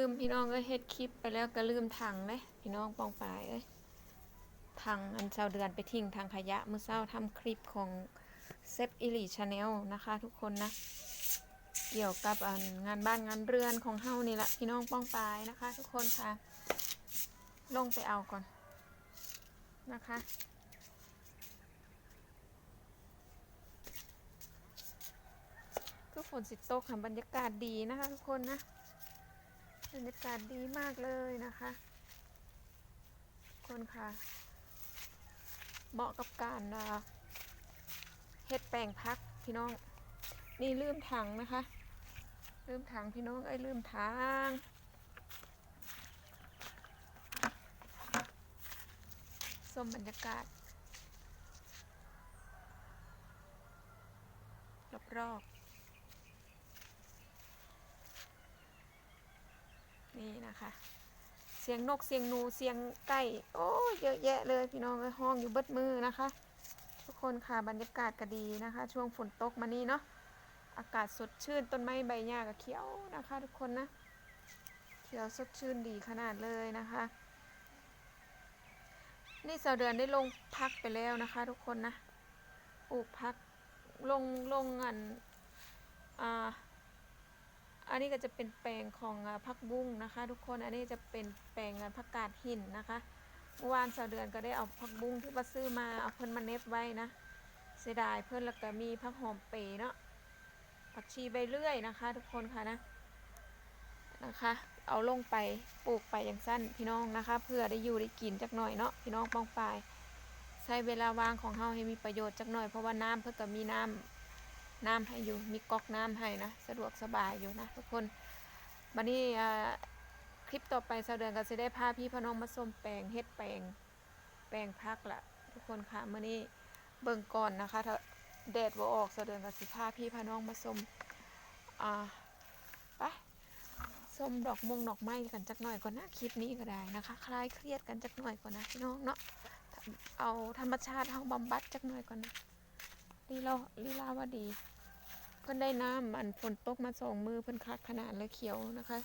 ลืมพี่น้องก็เฮ็ดคลิปไปแล้วก็ลืมถังเลยพี่น้องปองปายเอ้ยถังอันเช้าเดือนไปทิ้งทางขยะเมื่อเช้าทำคลิปของเซฟอิลีชาแนลนะคะทุกคนนะ เกี่ยวกับงานบ้านงานเรือนของเฮานี่แหละพี่น้องป้องปายนะคะ ทุกคนค่ะ ลงไปเอาก่อนนะคะ ก็ฝนสิตกค่ะบรรยากาศดีนะคะทุกคนนะ บรรยากาศดีมากเลยนะคะ คนค่ะ เหมาะกับการเฮ็ดแปลงพักพี่น้อง นี่ลืมถังนะคะ ลืมถังพี่น้องเอ้ลืมถังชมบรรยากาศรอบๆ นะคะ เสียงนกเสียงหนูเสียงไก่โอ้เยอะแยะเลยพี่น้องห้องอยู่เบิดมือนะคะ ทุกคนค่ะบรรยากาศก็ดีนะคะ ช่วงฝนตกมานี่เนาะอากาศสดชื่นต้นไม้ใบหญ้าก็เขียวนะคะ ทุกคนนะเขียวสดชื่นดีขนาดเลยนะคะ นี่สาวเดือนได้ลงพักไปแล้วนะคะ ทุกคนนะปลูกพักลงลงอันอ่า อันนี้ก็จะเป็นแปลงของผักบุ้งนะคะ ทุกคน อันนี้จะเป็นแปลงผักกาดหินนะคะเมื่อวานสาวเดือนก็ได้เอาผักบุ้งที่ว่าซื้อมาเอาเพิ่นมาเน็บไว้นะ เสียดายเพิ่นแล้วก็มีผักหอมเปรย์เนาะ ผักชีใบเลื่อยนะคะ ทุกคนค่ะนะ นะคะ เอาลงไปปลูกไปอย่างสั้นพี่น้องนะคะ เพื่อได้อยู่ได้กินจักหน่อยเนาะพี่น้องป้องปายใช้เวลาว่างของเฮาให้มีประโยชน์จักหน่อยเพราะว่าน้ำเพิ่นก็มีน้ำ น้ำให้อยู่มีก๊อกน้ำให้นะสะดวกสบายอยู่นะทุกคนบัดนี้คลิปต่อไปสาวเดือนก็จะได้พาพี่พน้องมาส้มแปลงเฮ็ดแปลงแปลงพักละทุกคนค่ะมื้อนี้เบิ่งก่อนนะคะถ้าแดดบ่ออกสาวเดือนก็สิพาพี่พน้องมาส้มอ่าไปส้มดอกมงดอกไม้กันจักหน่อยก่อนนะคลิปนี้ก็ได้นะคะ คลายเครียดกันจักหน่อยก่อนนะพี่น้องเนาะเอาธรรมชาติเฮาบำบัดจักหน่อยก่อนนะ ลีลาลีลาวาดี เพิ่นได้น้ำอันฝนตกมาสองมือเพิ่นคักขนาดเลยเขียวนะคะ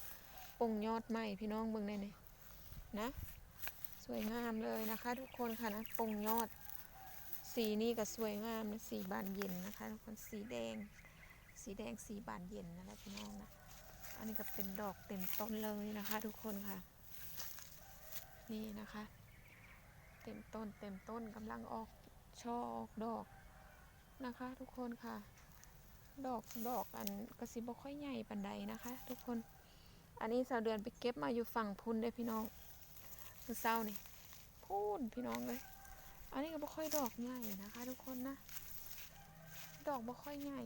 ปงยอดใหม่พี่น้องเบิ่งได้นี่นะ สวยงามเลยนะคะ ทุกคนค่ะนะปงยอด สีนี้ก็สวยงามนะสีบานเย็นนะคะทุกคนสีแดง สีแดงสีบานเย็นนั่นะพี่น้องนะอันนี้ก็เป็นดอกเต็มต้นเลยนะคะ ทุกคนค่ะ นี่นะคะ เต็มต้นเต็มต้นกำลังออกช่อออกดอก นะคะทุกคนค่ะ ดอกดอกอันกระสิบค่อยใหญ่ปันใดนะคะ ทุกคน อันนี้สาวเดือนไปเก็บมาอยู่ฝั่งพุนเด้พี่น้องคือเศร้านี่พูนพี่น้องเลย อันนี้ก็บ่ค่อยดอกใหญ่นะคะ ทุกคนนะ ดอกบ่ค่อยใหญ่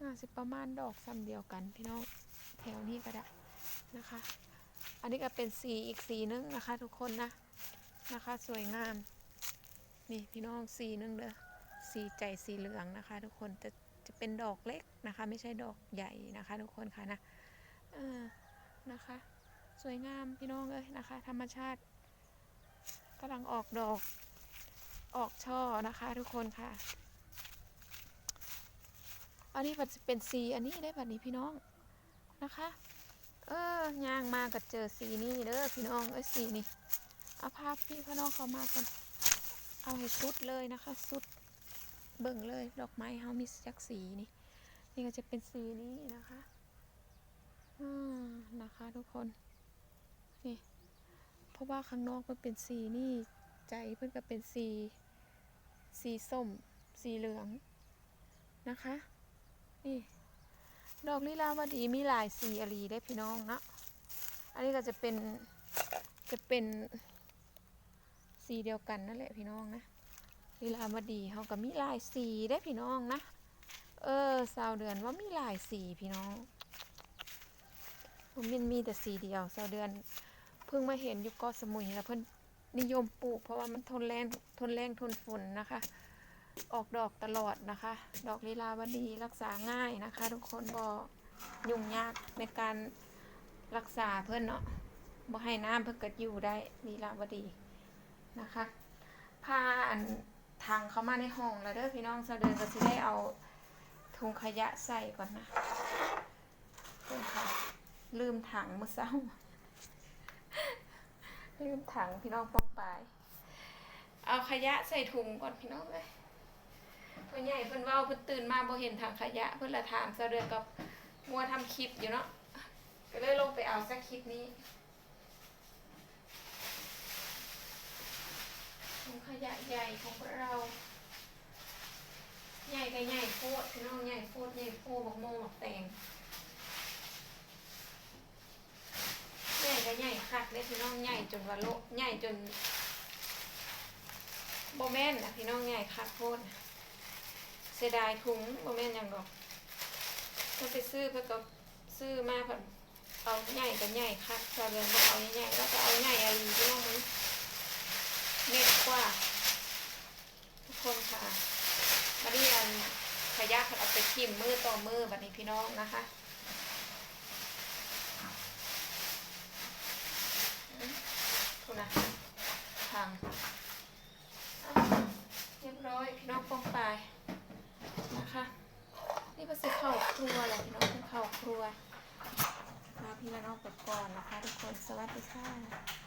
น่าสิประมาณดอกซ้ำเดียวกัน พี่น้องแถวนี้ก็ได้นะคะ อันนี้ก็เป็นสีอีกสีนึงนะคะ ทุกคนนะนะคะ สวยงาม นี่พี่น้องสีนึงเด้อสีใจสีเหลืองนะคะ ทุกคนจะจะเป็นดอกเล็กนะคะ ไม่ใช่ดอกใหญ่นะคะ ทุกคนค่ะนะเออนะคะ สวยงามพี่น้องเลยนะคะ ธรรมชาติกำลังออกดอกออกช่อนะคะ ทุกคนค่ะ อันนี้มันจเป็นสีอันนี้ได้แบบนี้พี่น้องนะคะ เออย่างมาก็เจอสีนี้เด้อพี่น้องเอ้ยสีนี่เอาภาพพี่พี่น้องเขามากัน เอาให้สุดเลยนะคะ สุดเบิ่งเลย ดอกไม้เฮามีจักสีนี่ นี่ก็จะเป็นสีนี้นะคะอืมนะคะทุกคน นี่ เพราะว่าข้างนอกมันเป็นสีนี่ ใจเพื่อนก็เป็นสี สีส้ม สีเหลืองนะคะ นี่ ดอกลิลาวดีมีหลายสีอรีได้พี่น้องนะ อันนี้ก็จะเป็น จะเป็น สีเดียวกันนั่นแหละพี่น้องนะลิลาวดีเขาก็มีลายสีได้พี่น้องนะ เออสาวเดือนว่ามีลายสีพี่น้องผมมันมีแต่สีเดียวสาวเดือนเพิ่งมาเห็นอยู่เกาะสมุยแล้วเพิ่นนิยมปลูก เพราะว่ามันทนแรงทนแรงทนฝนนะคะ ออกดอกตลอดนะคะ ดอกลีลาวดีรักษาง่ายนะคะ ทุกคนบอยุ่งยากในการรักษาเพื่อนเนาะบ่ให้น้ำเพื่อกิดอยู่ได้ลีลาวดี นะคะพาอันทางเข้ามาในห้องแล้วเด้อพี่น้องเสาเดินก็สิได้เอาถุงขยะใส่ก่อนนะเพื่อนค่ะลืมถังมื่อเช้า ลืมถังพี่น้องป้องปลายเอาขยะใส่ถุงก่อนพี่น้องเลยเพื่อนใหญ่เพื่อนว่าเพื่อนตื่นมาบ่เห็นถังขยะ เพื่อนละถามเสเดือกับมัวทำคลิปอยู่เนาะก็เลยลงไปเอาสักคลิปนี้ถุง ขยะใหญ่ของเรา ใหญ่ก็ใหญ่โคตรพี่น้องใหญ่โคตรใหญ่โคตรบักโมบักแตงใหญ่ก็ใหญ่คักเลยพี่น้องใหญ่จนว่าโลใหญ่จนโบแมนนะพี่น้องใหญ่คักโคตรเสียดายถุงโบแมนยังดอกถ้าไปซื้อเพื่อก็ซื้อมาเพื่อเอาใหญ่ก็ใหญ่คักชาวเรือนก็เอาใหญ่ๆแล้วก็เอาใหญ่อะไรพี่น้องมัน เม็ดกว่า ทุกคนค่ะมาเรียนขยะเอาไปทิมมือต่อมือแบบนี้พี่น้องนะคะอืมคุนะทางเรียบร้อยพี่น้องปองปลายนะคะ นี่เป็นสิเข้าครัวแหละพี่น้องเป็นเข้าครัวลาพี่น้องไปก่อนนะคะ ทุกคนสวัสดีค่ะ